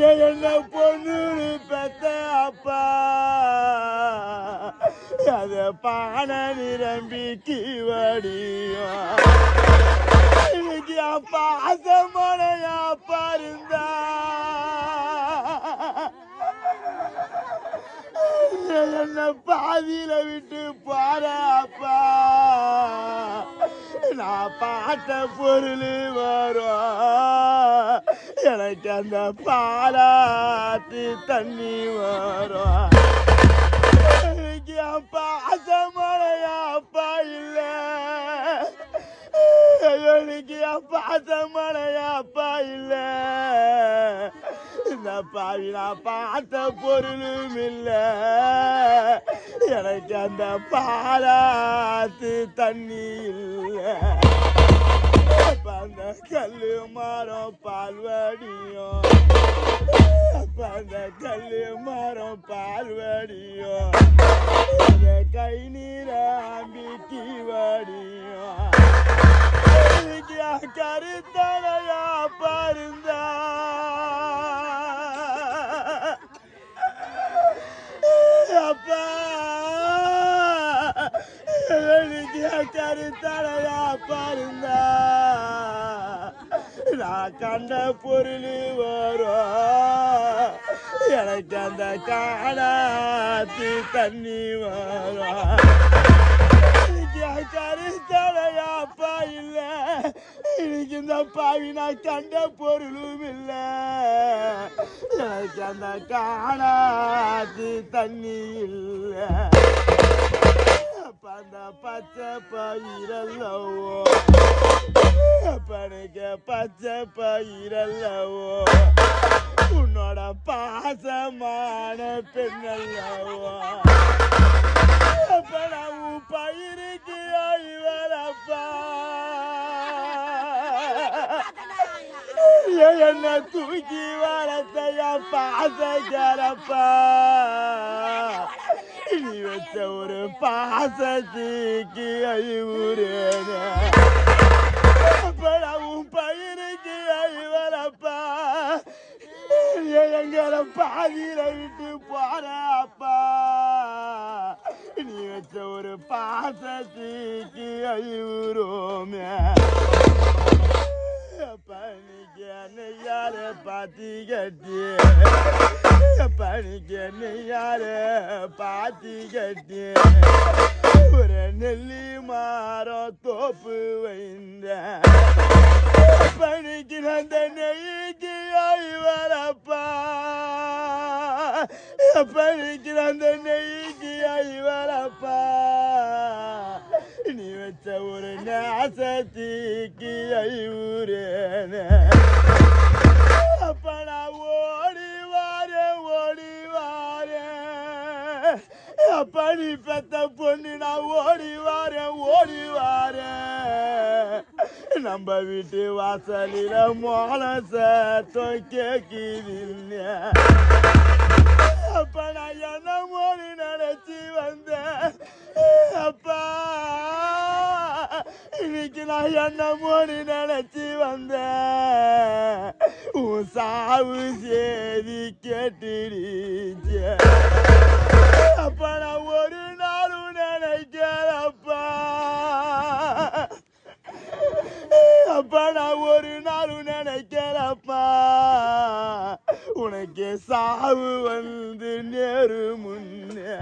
என்ன பொண்ணு பெத்த அப்பா. அது பான நிரம்பி கீவடியா. இன்னைக்கு அப்பா அசமான அப்பா இருந்தா என்ன பாதியில விட்டு பார அப்பா. நான் பாட்ட பொருள் வரும். எனக்கு அந்த பாலாத்து தண்ணி வரும் எனக்கு அப்பா அசமனையா அப்பா இல்லை. எனக்கு அப்பா அசமனையா அப்பா இல்லை. இந்த பாவி நான் பார்த்த பொருளும் இல்லை. எனக்கு அந்த பாலாத்து தண்ணி இல்லை. கல்லு மரம் பால்வடியும் அந்த கல்லு மரம் பால்வடியும் அந்த கை நீர அம்பிக்கு வடியும் கருத்தனையா பாருந்தா. அப்பா. கருத்தனையா பருந்தா. நான் கண்ட பொருள் வரும் எனக்கு அந்த காணாத்து தண்ணி வரும் கருத்தனையா இல்லை. இன்னைக்கு இந்த பாவி நான் கண்ட பொருளும் இல்லை. எனக்கு அந்த காணாது தண்ணி இல்லை. அப்ப அந்த பச்சை பயிரல்லவோ பனுக்கு பச்சை பயிரல்லவோ உன்னோட பாசமான பெண்ணல்லவோ அப்ப நான் பயிருக்கு ஆய்வரப்பா என்ன தூக்கி வளர்த்தைய பாசகரப்பா நீ வச்ச ஒரு பாசத்துக்கு அழிவுறேன? எங்களை பாதியில விட்டு போற அப்பா. நீ வச்ச ஒரு பாசத்துக்கு அழிவுறோமே. பணிக்கு என்னை யார பாத்தி கட்டி? பணிக்கு என்னை யார பாத்தி கட்டி? ஒரு நெல்லி மாறம் தோப்பு வைந்த பணிக்கு அந்த நெய்க்கு ஆய் வரப்பா நெய்க்கு ஆய் நீ வச்ச ஒரு நாசத்திக்கு ஐவுரேன அப்ப நான் அப்பா நீ பெத்த பொண்ணு நான் ஓடி வாரேன் ஓடி வாரேன். நம்ம வீட்டு வாசலில மோலச சத்தம் அப்பா நான் என்ன மோடி நினைச்சி வந்தேன்? அப்பா இன்னைக்கு நான் என்ன மோடி நினைச்சி வந்தேன்? உன் சாவு சேதி கேட்டுடுச்சேன் அப்பா நான் ஒரு நாளும் நினைக்கிறப்பா. அப்பா நான் ஒரு நாளும் நினைக்கிறப்பா. உனக்கு சாவு வந்து நேரு முன்னே.